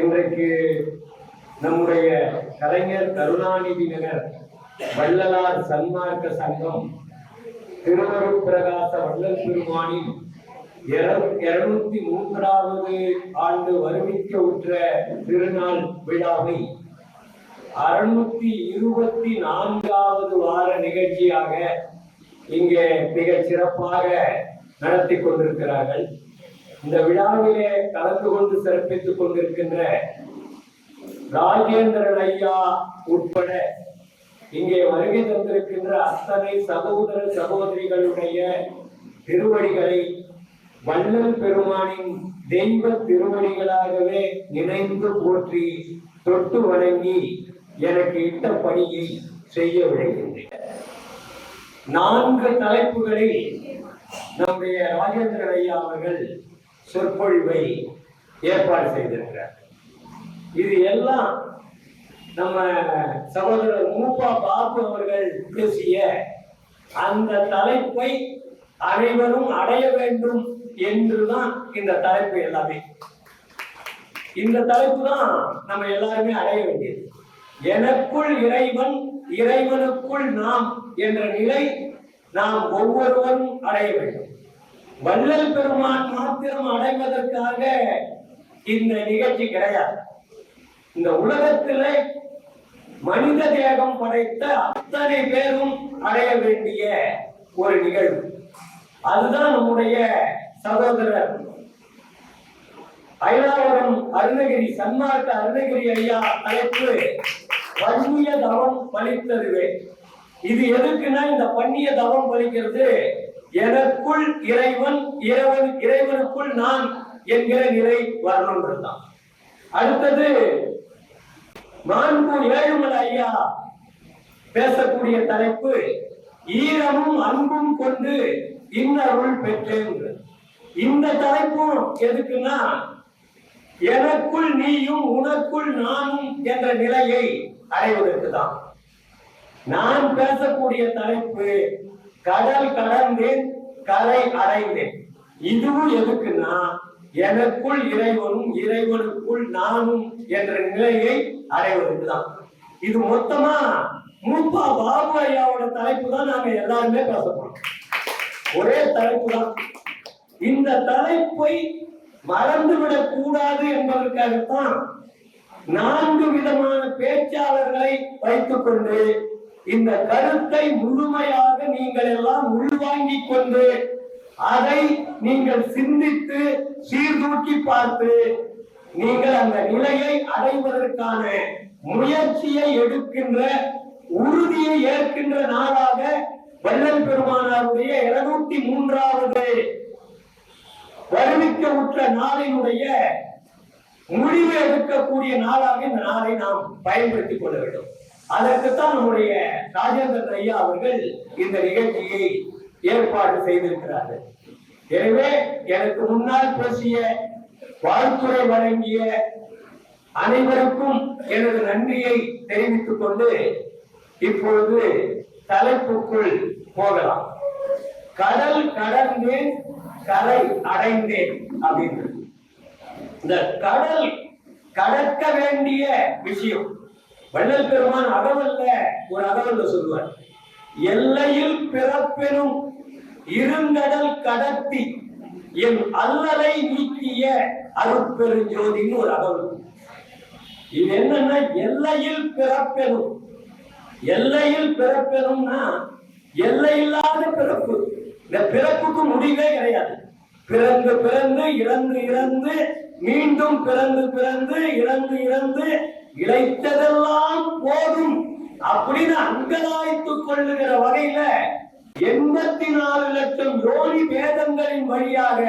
இன்றைக்கு நம்முடைய கலைஞர் கருணாநிதி நகர் வள்ளலார் சன்மார்க்க சங்கம் திருமரு பிரகாச வள்ளல் பெருமானின் இருநூத்தி மூன்றாவது ஆண்டு வருவிக்க உற்ற திருநாள் விழாவை அறுநூத்தி இருபத்தி நான்காவது வார நிகழ்ச்சியாக இங்கே மிக சிறப்பாக நடத்தி கொண்டிருக்கிறார்கள். இந்த விழாவிலே கலந்து கொண்டு சிறப்பித்துக் கொண்டிருக்கின்ற ராஜேந்திரன் ஐயா உட்பட இங்கே வருகை தந்திருக்கின்ற அத்தனை சகோதர சகோதரிகளுடைய திருவடிகளை வள்ளல் பெருமானின் தெய்வ திருவடிகளாகவே நினைந்து போற்றி தொட்டு வணங்கி எனக்கு இட்ட பணியை செய்ய விளைகின்றேன் நான்கு தலைப்புகளில் நம்முடைய ராஜேந்திரன் ஐயா அவர்கள் சொற்பொழிவை ஏற்பாடு செய்திருக்கிறார். இது எல்லாம் நம்ம சகோதரர் மூப்பா பாபு அவர்கள் பேசிய அந்த தலைப்பை அனைவரும் அடைய வேண்டும் என்றுதான் இந்த தலைப்பு எல்லாமே. இந்த தலைப்பு தான் நம்ம எல்லாருமே அடைய வேண்டியது. எனக்குள் இறைவன் இறைவனுக்குள் நாம் என்ற நிலை நாம் ஒவ்வொருவரும் அடைய வேண்டும். வள்ளல் பெருமான் மாத்திரம் அடைவதற்காக இந்த நிகழ்ச்சி கிடையாது. இந்த உலகத்தில் மனித தேகம் படைத்த அத்தனை பேரும் அடைய வேண்டிய ஒரு நிகழ்வு. அதுதான் நம்முடைய சகோதரர் ஐராவரம் அருணகிரி சன்மார்க்க அருணகிரி ஐயா தலைப்பு பன்னிய தவம் பலித்ததுவே. இது எதுக்குன்னா இந்த பண்ணிய தவம் பலிக்கிறது எனக்குள் இறைவன் இறைவன் இறைவனுக்குள் நான் என்கிற நிலை வரணும்ன்றதுதான் அடுத்தது மாண்பு ஏழுமலை ஐயா பேசக்கூடிய தலைப்பு ஈரமும் அன்பும் கொண்டு இன்னருள் பெற்றேன் இந்த தலைப்பும் எதுக்குன்னா எனக்குள் நீயும் உனக்குள் நானும் என்ற நிலையை அடைவதற்கு தான் நான் பேசக்கூடிய தலைப்பு கடல் கடந்து கரை அடைந்தேன் இதுவும் எதுக்குன்னா எனக்குள் இறைவனும் இறைவனுக்குள் நானும் என்ற நிலையை அடைவதற்கு தான் இது மொத்தமா மூப்பா பாபு ஐயாவோட தலைப்பு தான் நாங்க எல்லாருமே பேச போறோம். ஒரே தலைப்பு தான். இந்த தலைப்பை மறந்துவிடக் கூடாது என்பதற்காகத்தான் நான்கு விதமான பேச்சாளர்களை வைத்துக் கொண்டு இந்த கருத்தை முழுமையாக நீங்கள் எல்லாம் உள்வாங்கிக் கொண்டு அதை நீங்கள் சிந்தித்து சீர்தூக்கி பார்த்து நீங்கள் அந்த நிலையை அடைவதற்கான முயற்சியை எடுக்கின்ற உறுதியை ஏற்கின்ற நாளாக வள்ளல் பெருமானாருடைய இருநூத்தி மூன்றாவது வருவிக்க உற்ற நாளினுடைய முடிவு எடுக்கக்கூடிய நாளாக இந்த நாளை நாம் பயன்படுத்திக் கொள்ள வேண்டும். அதற்குத்தான் நம்முடைய ராஜேந்திரன் ஐயா அவர்கள் இந்த நிகழ்ச்சியை ஏற்பாடு செய்திருக்கிறார்கள். எனவே எனக்கு முன்னால் பேசிய வாழ்த்துறை வழங்கிய அனைவருக்கும் எனது நன்றியை தெரிவித்துக் கொண்டு இப்பொழுது தலைப்புக்குள் போகலாம். கடல் கடந்தேன் கரை அடைந்தேன் அப்படின்னு இந்த கடல் கடக்க வேண்டிய விஷயம் வள்ளல் பெருமான் அகவல்ல ஒரு அகவல்ல சொல்லுவார். எல்லையில் பிறப்பெனும் இருங்கடல் கடத்தி என் அல்லலை நீக்கிய அருட்பெருஞ்சோதின்னு ஒரு அகவல் இது என்னன்னா எல்லையில் பிறப்பெனும் எல்லையில் பிறப்பெனும்னா எல்லையில்லாத பிறப்பு. இந்த பிறப்புக்கு முடிவே கிடையாது. பிறந்து பிறந்து இறந்து இறந்து மீண்டும் பிறந்து பிறந்து இறந்து இறந்து இழைத்ததெல்லாம் போதும் அப்படின்னு அங்கலாய்த்து கொள்ளுகிற வகையில எண்பத்தி நாலு லட்சம் யோனி பேதங்களின் வழியாக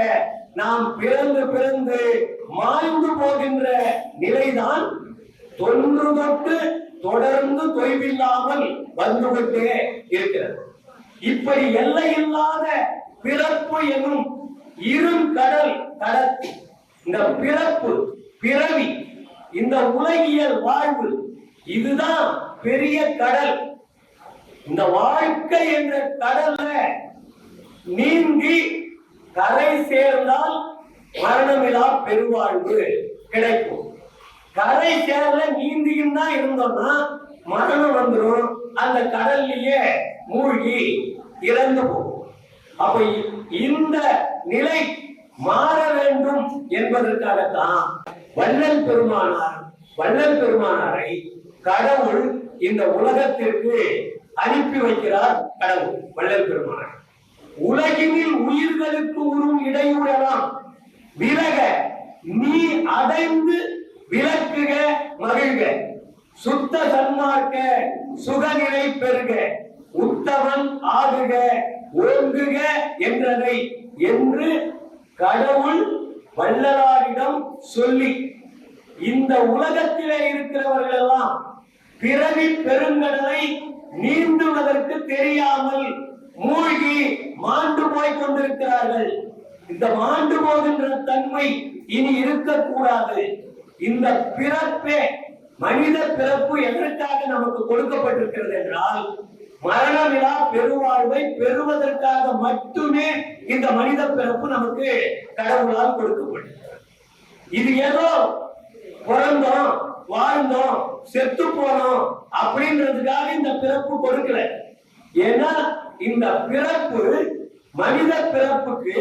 நாம் பிறந்து பிறந்து மாய்ந்து போகின்ற நிலைதான் தொன்று தொட்டு தொடர்ந்து தொய்வில்லாமல் வந்துவிட்டே இருக்கிறது. இப்படி எல்லையில்லாத பிறப்பு எனும் இருங்கடல் கடத்தி இந்த பிறப்பு பிறவி இந்த உலகியல் வாழ்வு இதுதான் பெரிய கடல். இந்த வாழ்க்கை என்ற கடல்ல நீந்தி கரை சேர்ந்தால் மரணமிலா பெருவாழ்வு கிடைக்கும். கரை சேர்ல நீந்தியும் தான் இருந்தோம்னா மரணம் வந்துடும் அந்த கடல்லையே மூழ்கி இறந்து போகும். அப்ப இந்த நிலை மாற வேண்டும் என்பதற்காகத்தான் வள்ளல் பெருமானார் வள்ளல் பெருமானாரை கடவுள் இந்த உலகத்திற்கு அனுப்பி வைக்கிறார் கடவுள் வள்ளல் பெருமானார். உலகினில் உயிர்களுக்கு உறும் இடையூறலாம் விலக நீ அடைந்து விளக்குக மகிழ்க. சுத்த சன்மார்க்க சுகநிலை பெறுக உத்தமன் ஆகுக ஓங்குக என்றதை என்று கடவுள் வள்ளலாரிடம் சொல்லி இந்த உலகத்திலே இருக்கிறவர்கள் எல்லாம் பிறவி பெருங்கடலை நீந்துவதற்கு தெரியாமல் மூழ்கி மாண்டு போய் கொண்டிருக்கிறார்கள். இந்த மாண்டு போகின்ற தன்மை இனி இருக்கக்கூடாது. இந்த பிறப்பே மனித பிறப்பு எதற்காக நமக்கு கொடுக்கப்பட்டிருக்கிறது என்றால் மரணமிலா பெருவாழ்வை பெறுவதற்காக மட்டுமே இந்த மனித பிறப்பு நமக்கு கடவுளால் கொடுக்கப்பட்டிருக்கிறது இது ஏதோ பிறந்தோம் வாழ்ந்தோம் செத்து போனோம் அப்படின்றதுக்காக இந்த பிறப்பு கொடுக்கல. ஏன்னா இந்த பிறப்பு மனித பிறப்புக்கு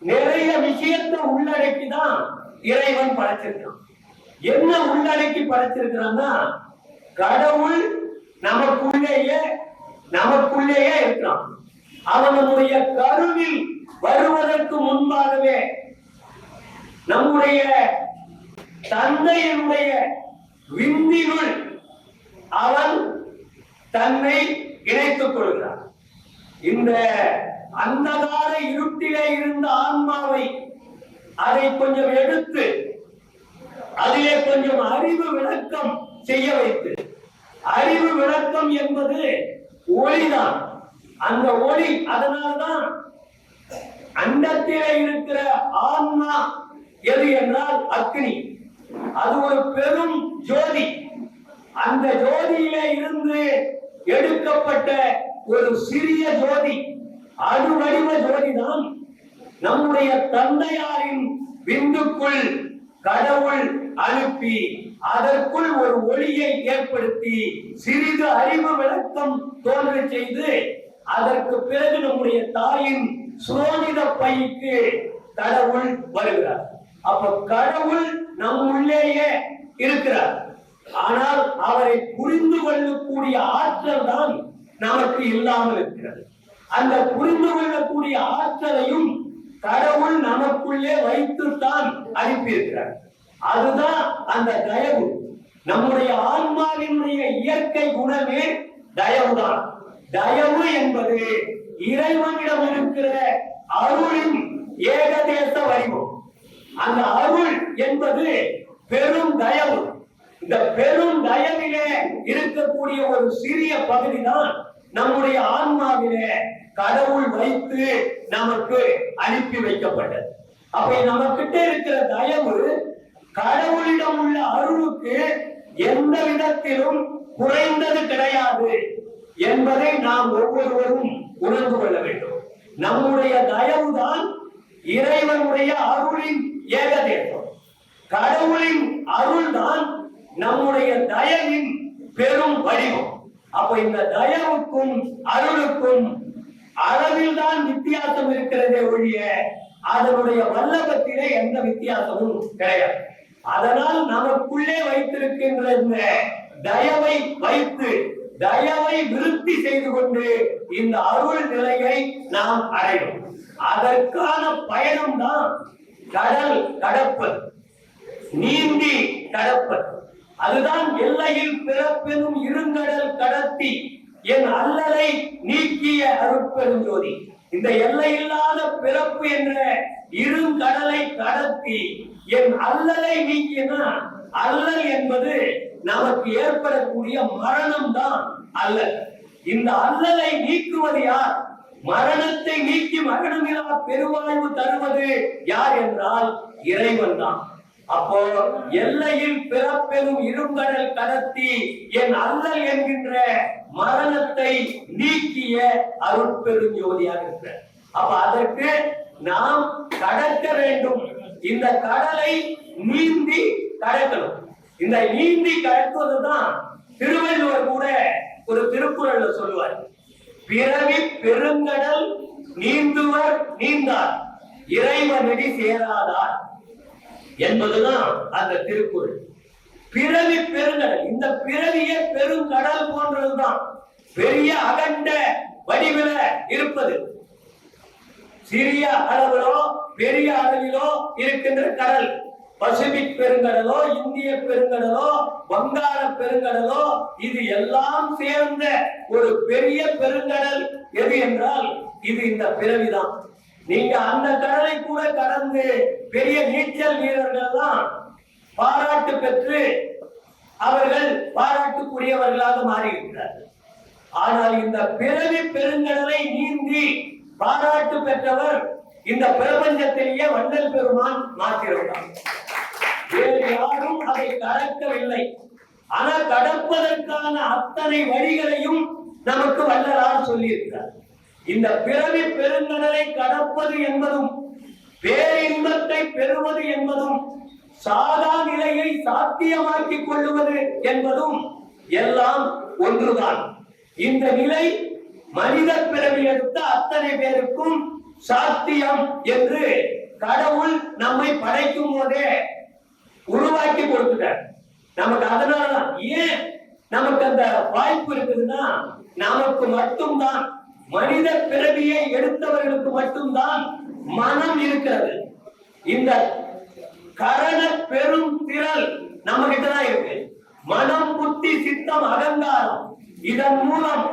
நிறைய விஷயத்தை உள்ளடக்கி தான் இறைவன் படைச்சிருக்கான். என்ன உள்ளடக்கி படைச்சிருக்கிறான்னா கடவுள் நமக்குள்ளேயே நமக்குள்ளேயே இருக்கிறான். அவன் நம்முடைய கருவில் வருவதற்கு முன்பாகவே நம்முடைய தந்தையினுடைய விந்தினுள் அவன் தன்னை இணைத்துக் கொள்கிறான். இந்த அந்தகார இருட்டிலே இருந்த ஆன்மாவை அதை கொஞ்சம் எடுத்து அதிலே கொஞ்சம் அறிவு விளக்கம் செய்ய வைத்து அறிவு விளக்கம் என்பது ஒளிதான். அந்த ஒளி அதனால்தான் அண்டத்திலே இருக்கிற ஆன்மா எது என்றால் அக்னி. அது ஒரு பெரும் ஜோதி. அந்த ஜோதியிலே இருந்து எடுக்கப்பட்ட ஒரு சிறிய ஜோதி அணு வடிவ ஜோதிதான். நம்முடைய தந்தையாரின் விந்துக்குள் கடவுள் அனுப்பி அதற்குள் ஒரு ஒளியை ஏற்படுத்தி சிறிது அறிவு விளக்கம் தோன்ற செய்து அதற்கு பிறகு நம்முடைய தாயின் சுரோஜித பைக்கு கடவுள் வருகிறார். அப்ப கடவுள் நம் உள்ளேயே இருக்கிறார். ஆனால் அவரை புரிந்து கொள்ளக்கூடிய ஆற்றல் தான் நமக்கு இல்லாமல் இருக்கிறது. அந்த புரிந்து கொள்ளக்கூடிய ஆற்றலையும் கடவுள் நமக்குள்ளே வைத்துத்தான் அனுப்பியிருக்கிறார். அதுதான் அந்த தயவு. நம்முடைய ஆன்மாவினுடைய இயற்கை குணமே தயவுதான். தயவு என்பது இறைவனிடம் இருக்கிற அருளின் ஏகதேச வடிவம். அந்த அருள் என்பது பெரும் தயவு. இந்த பெரும் தயவிலே இருக்கக்கூடிய ஒரு சிறிய பகுதி தான் நம்முடைய ஆன்மாவிலே கடவுள் வைத்து நமக்கு அனுப்பி வைக்கப்பட்டது. அப்ப நம்ம கிட்ட இருக்கிற தயவு கடவுளிடம் உள்ள அருளுக்கு எந்த விதத்திலும் குறைந்தது கிடையாது என்பதை நாம் ஒவ்வொருவரும் உணர்ந்து கொள்ள வேண்டும். நம்முடைய தயவுதான் இறைவனுடைய அருளின் ஏகதேசம் கடவுளின் அருள்தான் நம்முடைய தயவின் பெரும் வடிவம். அப்ப இந்த தயவுக்கும் அருளுக்கும் அளவில் தான் வித்தியாசம் இருக்கிறதே ஒழிய அதனுடைய வல்லபத்திலே எந்த வித்தியாசமும் கிடையாது. அதனால் நமக்குள்ளே வைத்திருக்கின்ற இந்த தயவை வைத்து தயவை விருத்தி செய்து கொண்டு இந்த அருள் நிலையை நாம் அடையும் அதற்கான பயணம் தான் கடல் கடப்பது. நீந்தி கடப்பது. அதுதான் எல்லையில் பிறப்பெனும் இருங்கடல் கடத்தி என் அல்லலை நீக்கிய அருட்பெரும் இந்த எல்லை இல்லாத பிறப்பு என்ற இருங்கடலை கடத்தி என் அல்லலை நீக்கினா அல்லல் என்பது நமக்கு ஏற்படக்கூடிய மரணம் தான் அல்லல். இந்த அல்லலை நீக்குவது யார்? மரணத்தை நீக்கி மரணமில்லா பெருவாழ்வு தருவது யார் என்றால் இறைவன் தான் அப்போ எல்லையில் பிறப்பெரும் இருங்கடல் கடத்தி என் அல்லல் என்கின்ற மரணத்தை நீக்கிய அருட்பெரும் ஜோதியாக இருக்கிற அப்ப அதற்கு நாம் கடக்க வேண்டும். இந்த கடலை நீந்தி கடக்கணும். இந்த நீந்தி கடக்குவதுதான் திருவள்ளுவர் கூட ஒரு திருக்குறள்ல சொல்லுவார். பிறவி பெருங்கடல் நீந்துவர் நீந்தார். இறைவனடி சேராதார். என்பதுதான் அந்த திருக்குறள். பிறவி பெருங்கடல். இந்த பிறவியே பெருங்கடல் போன்றதுதான். பெரிய அகண்ட வடிவில இருப்பது. சிறிய அளவிலோ பெரிய அளவிலோ இருக்கின்ற கடல். பசிபிக் பெருங்கடலோ இந்திய பெருங்கடலோ வங்காள பெருங்கடலோ இது எல்லாம் சேர்ந்த ஒரு பெரிய பெருங்கடல். எது என்றால் இது இந்த பிறவிதான். நீங்க அந்த கடலை கூட கடந்து பெரிய நீச்சல் வீரர்கள் தான் பாராட்டு பெற்று அவர்கள் பாராட்டுக்குரியவர்களாக மாறியிருக்கிறார்கள். ஆனால் இந்த பிறவி பெருங்கடலை நீந்தி பாராட்டு பெற்றவர் இந்த பிரபஞ்சத்திலேயே வண்டல் பெருமான் மாற்றிருந்தார் வேறு யாரும் அதை கடக்கவில்லை ஆனால் கடப்பதற்கான அத்தனை வழிகளையும் நமக்கு வள்ளலார் சொல்லியிருக்கிறார். இந்த பிறவி பெருங்கடலை கடப்பது என்பதும் பேரின்பத்தை பெறுவது என்பதும் சாதா நிலையை சாத்தியமாக்கிக் கொள்ளுவது என்பதும் எல்லாம் ஒன்றுதான். இந்த நிலை மனித பிறவி எடுத்த அத்தனை பேருக்கும் சாத்தியம் என்று கடவுள் நம்மை படைக்கும் போதே உருவாக்கி கொடுத்துட்டார். நமக்கு அதனாலதான் ஏன் நமக்கு அந்த வாய்ப்பு இருக்குதுன்னா நமக்கு மட்டும்தான். மனித பிறவியை எடுத்தவர்களுக்கு மட்டும்தான் மனம் இருக்கிறது. இந்த கரண பெரும் திரள் நம்ம கிட்டதான் இருக்கு. மனம் புத்தி சித்தம் அகங்காரம். இதன் மூலம்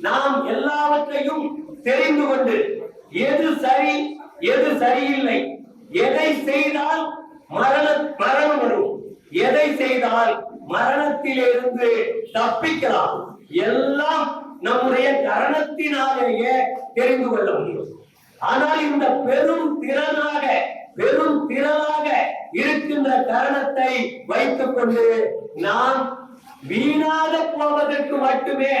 நாம் எல்லாவற்றையும் தெரிந்து கொண்டு எது சரி எது சரியில்லை எதை செய்தால் மரண மரணம் வரும். எதை செய்தால் மரணத்திலிருந்து தப்பிக்கலாம். எல்லாம் நம்முடைய கரணத்தினாலேயே தெரிந்து கொள்ள முடியும். ஆனால் இந்த பெரும் திறனாக பெரும் திறனாக இருக்கின்ற கரணத்தை வைத்துக் கொண்டு நாம் வீணாக போவதற்கு மட்டுமே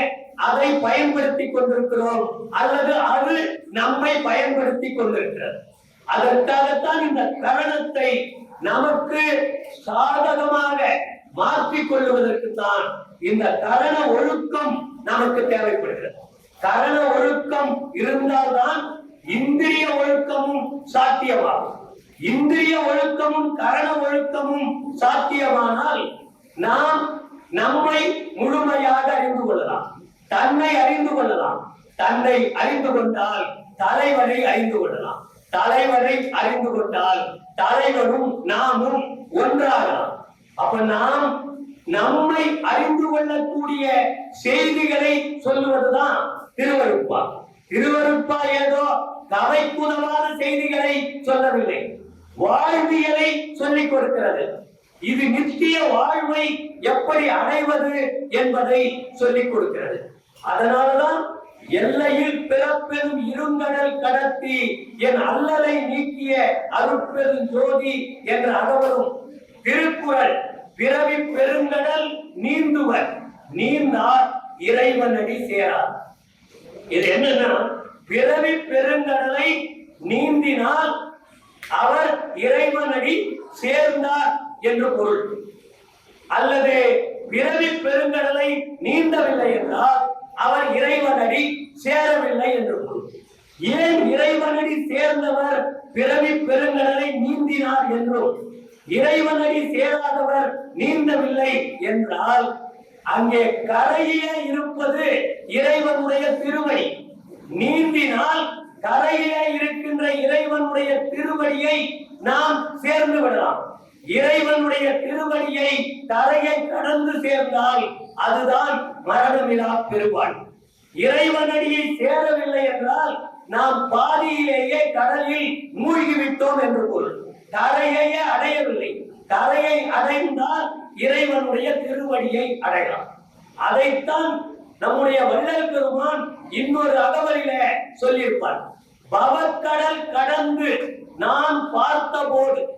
அதை பயன்படுத்திக் கொண்டிருக்கிறோம் அல்லது அது நம்மை பயன்படுத்திக் கொண்டிருக்கிறது. அதற்காகத்தான் இந்த கரணத்தை நமக்கு சாதகமாக மாற்றிக் கொள்வதற்கு தான் இந்த கரண ஒழுக்கம் நமக்கு தேவைப்படுகிறது. கரண ஒழுக்கம் இருந்தால்தான் இந்திரிய ஒழுக்கமும் சாத்தியமாகும். இந்திரிய ஒழுக்கமும் கரண ஒழுக்கமும் சாத்தியமானால் நாம் நம்மை முழுமையாக அறிந்து கொள்ளலாம். தன்னை அறிந்து கொள்ளலாம். தன்னை அறிந்து கொண்டால் தலைவரை அறிந்து கொள்ளலாம். தலைவரை அறிந்து கொண்டால் தலைவரும் நாமும் ஒன்றாகலாம். அப்ப நாம் நம்மை அறிந்து கொள்ளக்கூடிய செய்திகளை சொல்லுவதுதான் திருவருப்பா திருவருப்பா ஏதோ கதைக்குதமான செய்திகளை சொல்லவில்லை. வாழ்வியலை சொல்லிக் கொடுக்கிறது. இது நித்திய வாழ்வை எப்படி அடைவது என்பதை சொல்லிக் கொடுக்கிறது. அதனாலதான் எல்லையில் பிறப்பெரும் இருங்கடல் கடத்தி என் அல்லலை நீக்கிய அருட்பெரும் ஜோதி என்ற அகவரும் திருக்குறள் பிறவி பெருங்கடல் நீந்துவர் நீந்தார் இறைவனடி சேரார். இது என்னன்னா பிறவி பெருங்கடலை நீந்தினால் அவர் இறைவனடி சேர்ந்தார் என்று பொருள். அல்லது பிறவி பெருங்கடலை நீந்தவில்லை என்றால் அவர் இறைவனடி சேரவில்லை என்று பொருள். ஏன் இறைவனடி சேர்ந்தவர் பிறவி பெருங்கடலை நீந்தினார் என்றும் இறைவனடி சேராதவர் நீந்தவில்லை என்றால் அங்கே கரையிலே இருப்பது இறைவனுடைய திருவடி. நீந்தினால் கரையிலே இருக்கின்ற இறைவனுடைய திருவடியை நாம் சேர்ந்து விடலாம். இறைவனுடைய திருவடியை தரையை கடந்து சேர்ந்தால் அதுதான் மரணமிலா பெருவாள் இறைவனடியை சேரவில்லை என்றால் நாம் பாதியிலேயே கடலில் மூழ்கிவிட்டோம் என்று பொருள். தரையையே அடையவில்லை. தரையை அடைந்தால் இறைவனுடைய திருவடியை அடையலாம். அதைத்தான் நம்முடைய வள்ளல் பெருமான் இன்னொரு அகவலில சொல்லியிருப்பார். பவக்கடல் கடந்து நான் பார்த்தபோது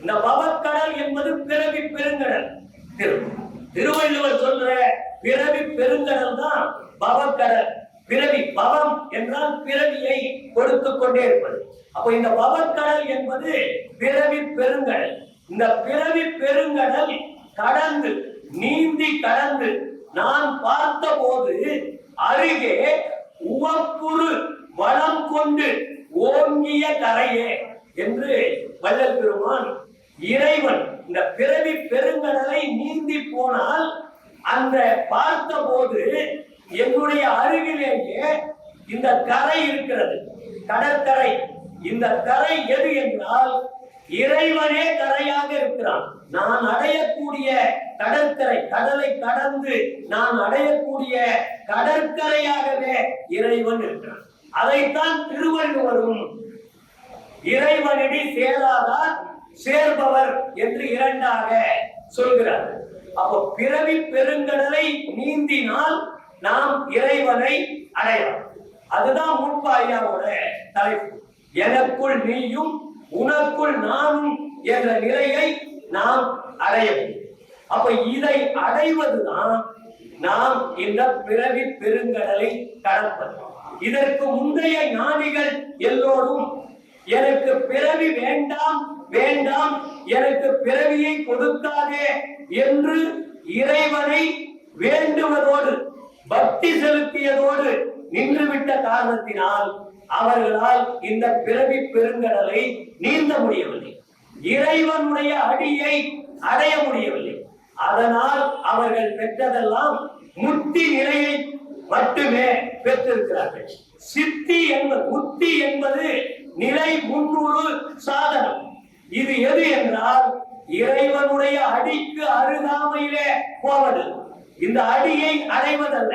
இந்த பவக்கடல் என்பது பிறவி பெருங்கடல். திரு- திருவள்ளுவர் சொல்ற பிறவி பெருங்கடல் தான் பவக்கடல். பிறவி பவம் என்றால் பிறவியை கொடுத்து கொண்டே இருப்பது. அப்போ இந்த பவக்கடல் என்பது பிறவி பெருங்கடல். இந்த பிறவி பெருங்கடல் கடந்து நீந்தி கடந்து நான் பார்த்தபோது அருகே உவப்புறு வளம் கொண்டு ஓங்கிய கரையே என்று வள்ளல் பெருமான் இறைவன் இந்த பிறவி பெருங்கடலை நீந்தி போனால் அந்த பார்த்தபோது என்னுடைய அருகிலேயே இந்த கரை இருக்கிறது. கடற்கரை. இந்த கரை எது என்றால் இறைவனே கரையாக இருக்கிறான். நான் அடையக்கூடிய கடற்கரை கடலை கடந்து நான் அடையக்கூடிய கடற்கரையாகவே இறைவன் இருக்கிறான். அதைத்தான் திருவள்ளுவரும் இறைவனடி சேராதார் சேர்பவர் என்று இரண்டாக சொல்கிறார். அப்போ பிறவி பெருங்கடலை நீந்தினால் நாம் இறைவனை அடையலாம். அதுதான் முன்பாயாவோட தலைப்பு. எனக்குள் நீயும் உனக்குள் நானும் என்ற நிலையை நாம் அடைய அப்ப இதை அடைவதுதான் நாம் இந்த பிறவி பெருங்கடலை கடப்பது. இதற்கு முந்தைய ஞானிகள் எல்லோரும் எனக்கு பிறவி வேண்டாம் வேண்டாம் எனக்கு பிறவியை கொடுக்காதே என்று இறைவனை வேண்டுவதோடு பக்தி செலுத்தியதோடு நின்றுவிட்ட காரணத்தினால் அவர்களால் இந்த பிறவி பெருங்கடலை நீந்த முடியவில்லை. இறைவனுடைய அடியை அடைய முடியவில்லை. அதனால் அவர்கள் பெற்றதெல்லாம் முத்தி நிலையை மட்டுமே பெற்றிருக்கிறார்கள். சித்தி என்பது முத்தி என்பது நிலை முன்னூறு சாதனம். இது எது என்றால் இறைவனுடைய அடிக்கு அருகாமையிலே போவது இந்த அடியை அடைவதல்ல.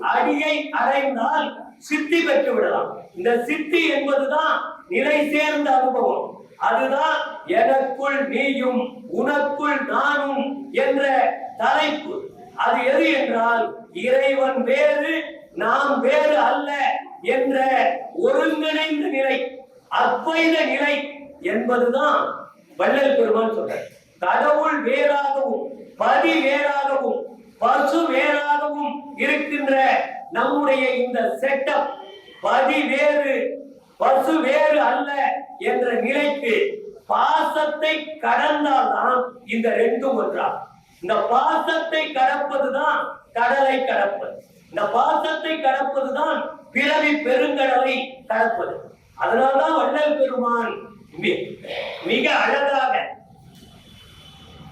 அடியை அடைந்தால் சித்தி பெற்று விடலாம். இந்த சித்தி என்பதுதான் நிலை சேர்ந்த அனுபவம். அதுதான் எனக்குள் நீயும் உனக்குள் நானும் என்ற தலைப்பு. அது எது என்றால் இறைவன் வேறு நாம் வேறு அல்ல என்ற ஒருங்கிணைந்த நிலை அத்வைத நிலை என்பதுதான் வள்ளல் பெருமான் சொல்றார். கடவுள் வேறாகவும் பதி வேறாகவும் பசு வேறாகவும் இருக்கின்ற நம்முடைய இந்த செட்டப் பதி வேறு பசு வேறு அல்ல என்ற நிலைக்கு பாசத்தை கடந்தால்தான் இந்த ரெண்டும் ஒன்றாகும். இந்த பாசத்தை கடப்பதுதான் கடலை கடப்பது. இந்த பாசத்தை கடப்பதுதான் பிறவி பெருங்கடலை கடப்பது. அதனால்தான் வள்ளல் பெருமான் மிக அழகாக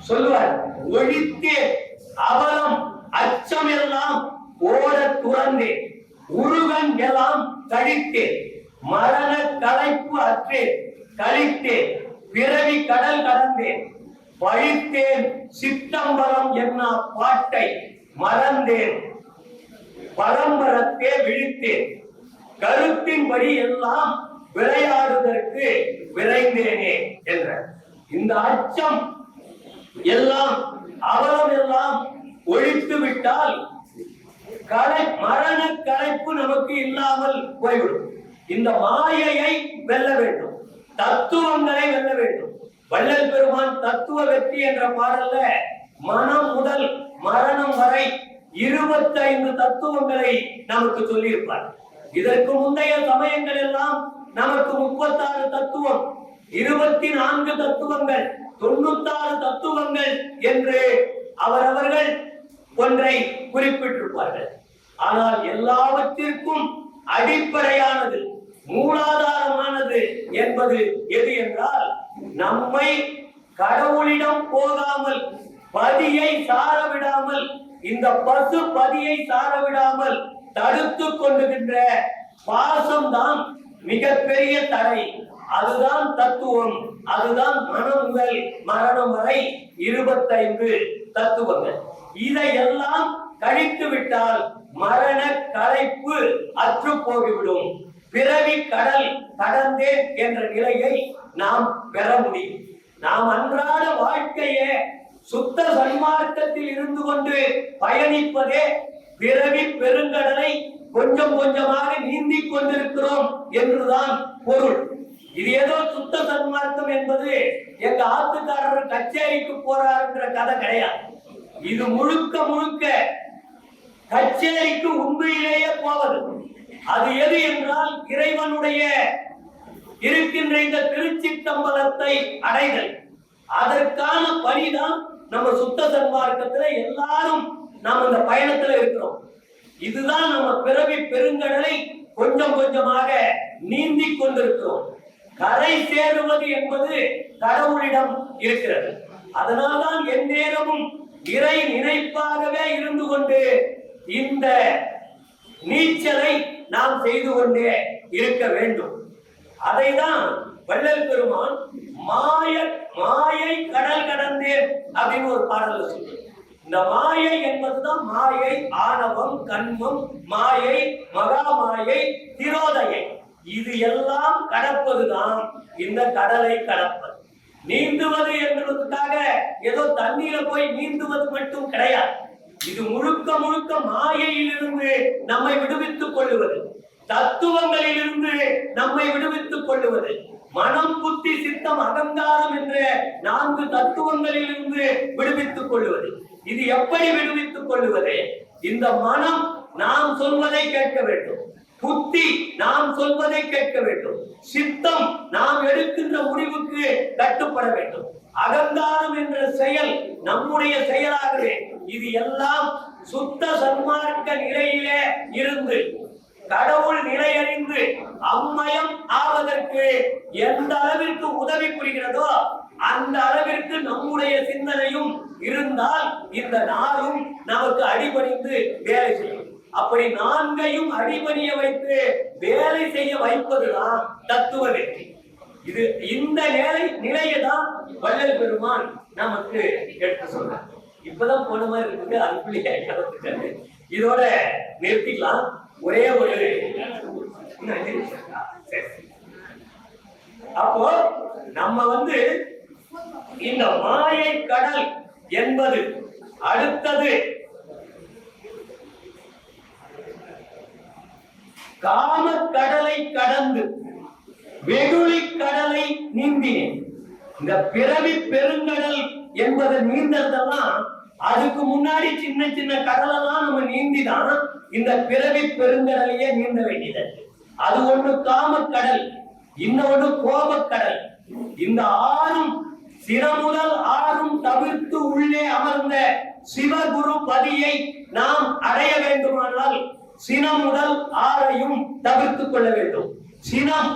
சொல்லுவார் ஒழித்தே அவலம் அச்சம் எல்லாம் ஓட துறந்தேன். உருவன் எல்லாம் கழித்தே மரண களைப்பு அற்றே கழித்தேன் பிறவி கடல் கடந்தேன். பழித்தேன். சித்தம்பரம் என்ன பாட்டை மறந்தேன். பரம்பரத்தே விழித்தேன். கருத்தின்படி எல்லாம் விளையாடுவதற்கு விரைந்தேனே என்ற இந்த அச்சம் எல்லாம் அவலம் எல்லாம் ஒழித்து விட்டால் கலை மரண கலைப்பு நமக்கு இல்லாமல் போய்விடும். இந்த மாயையை வெல்ல வேண்டும். தத்துவங்களை வெல்ல வேண்டும். வள்ளல் பெருமான் தத்துவ வெற்றி என்ற பாடல்ல மனம் முதல் மரணம் வரை இருபத்தைந்து தத்துவங்களை நமக்கு சொல்லியிருப்பார். இதற்கு முந்தைய சமயங்கள் எல்லாம் நமக்கு முப்பத்தாறு தத்துவம் இருபத்தி நான்கு தத்துவங்கள் தொண்ணூத்தாறு தத்துவங்கள் என்று அவரவர்கள் ஒன்றை குறிப்பிட்டிருப்பார்கள். ஆனால் எல்லாவற்றிற்கும் அடிப்படையானது மூலாதாரமானது என்பது எது என்றால் நம்மை கடவுளிடம் போகாமல் பதியை சார விடாமல் இந்த பசு பதியை சார விடாமல் தடுத்து கொண்டுகின்ற பாசம்தான் மிகப்பெரிய தடை. அதுதான் தத்துவம். அதுதான் மனம் முதல் மரணம் வரை இருபத்தைந்து தத்துவங்கள். இதையெல்லாம் கழித்து விட்டால் மரண களைப்பு அற்று போய்விடும். பிறவி கடல் கடந்தேன் என்ற நிலையை நாம் பெற முடியும். நாம் அன்றாட வாழ்க்கையே சுத்த சன்மார்க்கத்தில் இருந்து கொண்டு பயணிப்பதே பிறவி பெருங்கடலை கொஞ்சம் கொஞ்சமாக நீந்திக் கொண்டிருக்கிறோம் என்றுதான் பொருள். இது ஏதோ சுத்த சன்மார்க்கம் என்பது எங்க ஆத்துக்காரர் கச்சேரிக்கு போறாருன்ற கதை கிடையாது. இது முழுக்க முழுக்க கச்சேரிக்கு உண்மையிலேயே போவது. அது எது என்றால் இறைவனுடைய இருக்கின்ற இந்த திருச்சித்தம்பலத்தை அடைதல். அதற்கான பணிதான் நம்ம சுத்த சன்மார்க்கத்துல எல்லாரும் நாம் இந்த பயணத்துல இருக்கிறோம். இதுதான் நம்ம பிறவி பெருங்கடலை கொஞ்சம் கொஞ்சமாக நீந்தி கொண்டிருக்கிறோம். கரை சேருவது என்பது கடவுளிடம் இருக்கிறது. அதனால்தான் எந்நேரமும் இறை நினைப்பாகவே இருந்து கொண்டு இந்த நீச்சலை நாம் செய்து கொண்டே இருக்க வேண்டும். அதைதான் வள்ளல் பெருமான் மாய மாயை கடல் கடந்தேன் அப்படின்னு ஒரு பாடல் சொல்லுது இந்த மாயை என்பதுதான் மாயை ஆணவம் கண்மம் மாயை மகா மாயை திரோதயை. இது எல்லாம் கடப்பதுதான் இந்த கடலை கடப்பது. நீந்துவது என்பதற்காக ஏதோ தண்ணீர போய் நீந்துவது மட்டும் கிடையாது. இது முழுக்க முழுக்க மாயையிலிருந்து நம்மை விடுவித்துக் கொள்ளுவது. தத்துவங்களிலிருந்து நம்மை விடுவித்துக் கொள்ளுவது. மனம் புத்தி சித்தம் அகங்காரம் என்ற நான்கு தத்துவங்களிலிருந்து விடுவித்துக் கொள்ளுவது. இது எப்படி விடுவித்துக் கொள்ளுவது? இந்த மனம் நாம் சொல்வதை கேட்க வேண்டும். புத்தி நாம் சொல்வதை கேட்க வேண்டும். சித்தம் நாம் எடுக்கின்ற முடிவுக்கு கட்டுப்பட வேண்டும். அகங்காரம் என்ற செயல் நம்முடைய செயலாகவே இது எல்லாம் சுத்த சன்மார்க்க நிலையிலே இருந்து கடவுள் நிலையறிந்து அம்மயம் ஆவதற்கு எந்த அளவிற்கு உதவி புரிகிறதோ அந்த அளவிற்கு நம்முடைய சிந்தனையும் இருந்தால் இந்த நாளும் நமக்கு அடிபணிந்து வேலை செய்யும். அப்படி நான்கையும் அடிபணிய வைத்து வேலை செய்ய வைப்பதுதான் தத்துவ வெற்றி. இது இந்த நிலை நிலையை தான் வள்ளல் பெருமான் நமக்கு எடுத்து சொல்றார். இப்பதான் போன மாதிரி இருக்குது அன்புலியா ஞாபகத்துக்கு. இதோட நிறுத்திக்கலாம். ஒரே ஒரு அப்போ நம்ம வந்து இந்த மாயை கடல் என்பது அடுத்தது. காம கடலை கடந்து வெகுளி கடலை நீந்தினேன். இந்த பிறவி பெருங்கடல் என்பதை நீந்ததெல்லாம் அதுக்கு முன்னாடி சின்ன சின்ன கடலெல்லாம் நம்ம நீந்திதான் இந்த பிறவி பெருங்கடலையே நீந்த வேண்டியது. அது ஒண்ணு காமக்கடல் இன்னொன்னு கோபக்கடல் இந்த ஆறும் சிறமுதல் ஆறும் தவிர்த்து உள்ளே அமர்ந்த சிவகுரு பதியை நாம் அடைய வேண்டுமானால் சினம் உடல் ஆறையும் தவிர்த்துக் கொள்ள வேண்டும். சினம்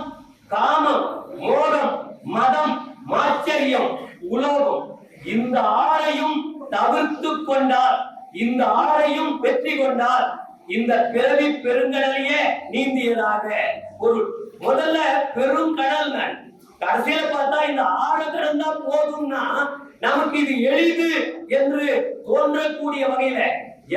காமம் மோகம் மதம் மாச்சரியம் உலோகம் இந்த ஆறையும் தவிர்த்து கொண்டால் இந்த ஆறையும் வெற்றி கொண்டால் இந்த பிறவி பெருங்கடலையே நீந்தியதாக பொருள். முதல்ல பெருங்கடல் கடைசியில பார்த்தா இந்த ஆறு கடந்தா போதும்னா நமக்கு இது எளிது என்று தோன்றக்கூடிய வகையில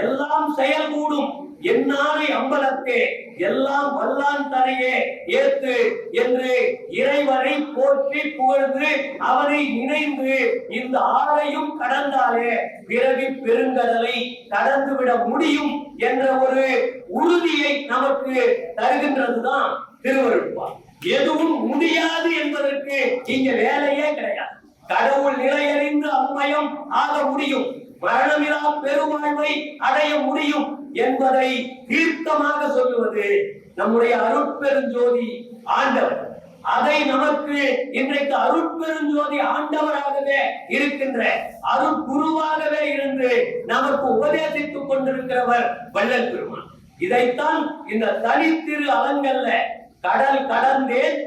எல்லாம் செயல்கூடும். என்னாரை அம்பலத்தே எல்லாம் வல்லான் தரையே ஏத்து என்று இறைவனை போற்றி புகழ்ந்து அவனை இணைந்து இந்த ஆறையும் கடந்தாலே பிறவி பெருங்கடலை கடந்துவிட முடியும் என்ற ஒரு உறுதியை நமக்கு தருகின்றதுதான் திருவருட்பா எதுவும் முடியாது என்பதற்கு இங்க வேலையே கிடையாது. கடவுள் நிலையறிந்து அம்மயம் ஆக முடியும். மரணமிலா பெருவாழ்வை அடைய முடியும். என்பதை தீர்க்கமாக சொல்லுவது நம்முடைய அருட்பெருஞ்சோதி ஆண்டவர். அதை நமக்கு இன்றைக்கு அருட்பெருஞ்சோதி ஆண்டவராகவே இருக்கின்ற அருட்குருவாகவே இருந்து நமக்கு உபதேசித்துக் கொண்டிருக்கிறவர் வள்ளல் பெருமான். இதைத்தான் இந்த தனித்திரு அலங்கல்ல கடல் கடந்தேன்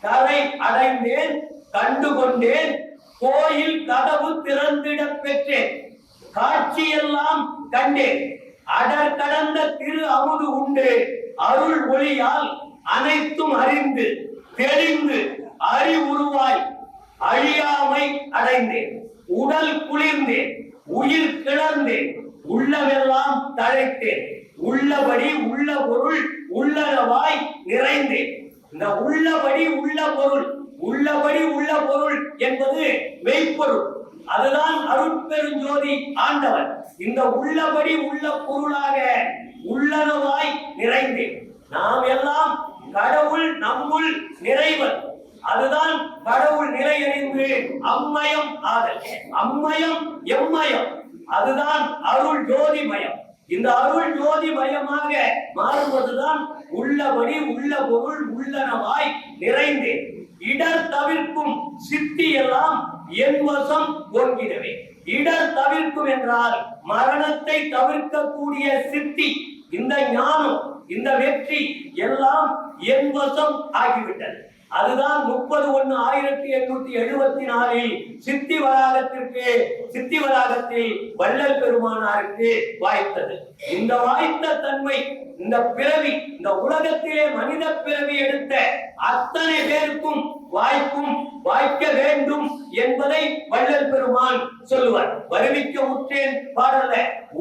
கரை அடைந்தேன் கண்டு கொண்டேன் கோயில் கதவு திறந்திட பெற்றேன். காட்சியெல்லாம் கண்டேன். அடர் கடந்த திரு அமுது உண்டு. அருள் ஒளியால் அனைத்தும் அறிந்து தெளிந்து அறிவுருவாய் அழியாமை அடைந்தேன். உடல் குளிர்ந்தேன். உயிர் கிளர்ந்தேன். உள்ளவெல்லாம் தழைத்தேன். உள்ளபடி உள்ள பொருள் உள்ளளவாய் நிறைந்தேன். இந்த உள்ளபடி உள்ள பொருள் உள்ளபடி உள்ள பொருள் என்பது மெய்ப்பொருள். அதுதான் அருட்பெருஞ்சோதி ஆண்டவர். இந்த உள்ளபடி உள்ள பொருளாக உள்ளனவாய் நிறைந்து நாம் எல்லாம் கடவுள் நம்முள் நிறைவன் அதுதான் கடவுள் நிலையறிந்து அம்மயம் ஆதல். அம்மயம் எம்மயம். அதுதான் அருள் ஜோதிமயம் இந்த அருள் ஜோதிமயமாக மாறுவதுதான் உள்ளபடி உள்ள பொருள் உள்ளனவாய் நிறைந்தேன் இடர் தவிர்க்கும் சித்தி எல்லாம் என் வசம் ஓங்கிடவே இடர் தவிர்க்கும் என்றால் மரணத்தை தவிர்க்கக்கூடிய சித்தி இந்த ஞானம் இந்த வெற்றி எல்லாம் என் வசம் ஆகிவிட்டது. அதுதான் முப்பது ஒண்ணு ஆயிரத்தி எண்ணூத்தி எழுபத்தி நாலில் சித்தி வராகத்திற்கு சித்தி வராகத்தில் வள்ளல் பெருமானாருக்கு வாய்த்தது. இந்த வாய்த்த தன்மை இந்த பிறவி இந்த உலகத்திலே மனித பிறவி எடுத்த அத்தனை பேருக்கும் வாய்ப்பும் வாய்க்க வேண்டும் என்பதை வள்ளல் பெருமான் சொல்லுவார். வருவிக்க உற்றேன் பாடல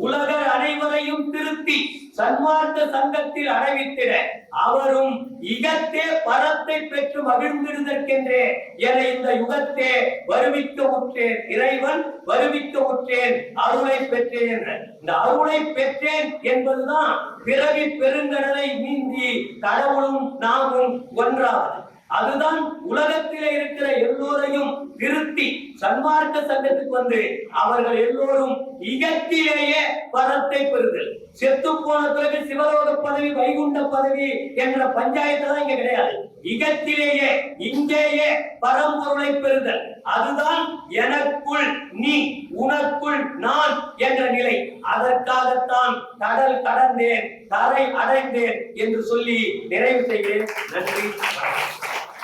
உலக அனைவரையும் திருத்தி சன்மார்க்க சங்கத்தில் அடைவித்திட அவரும் இகத்தே பரத்தை பெற்று மகிழ்ந்திருதற்கென்றே என இந்த யுகத்தே வருவிக்க உற்றேன் இறைவன் வருவிக்க உற்றேன் அருளை பெற்றேன் என்ற இந்த அருளை பெற்றேன் என்பதுதான் பிறவி பெருங்கடலை நீந்தி கடவுளும் நாமும் ஒன்றாவது. அதுதான் உலகத்திலே இருக்கிற எல்லோரையும் திருத்தி சன்மார்க்க சங்கத்துக்கு வந்து அவர்கள் எல்லோரும் இகத்திலேயே வரத்தை பெறுதல். செத்து போன பிறகு சிவலோக பதவி வைகுண்ட பதவி என்ற பஞ்சாயத்து தான் இங்க கிடையாது. இகத்திலேயே இங்கேயே பரம்பொருளை பெறுதல். அதுதான் எனக்குள் நீ உனக்குள் நான் என்ற நிலை. அதற்காகத்தான் கடல் கடந்தேன் தரை அடைந்தேன் என்று சொல்லி நிறைவு செய்கிறேன். நன்றி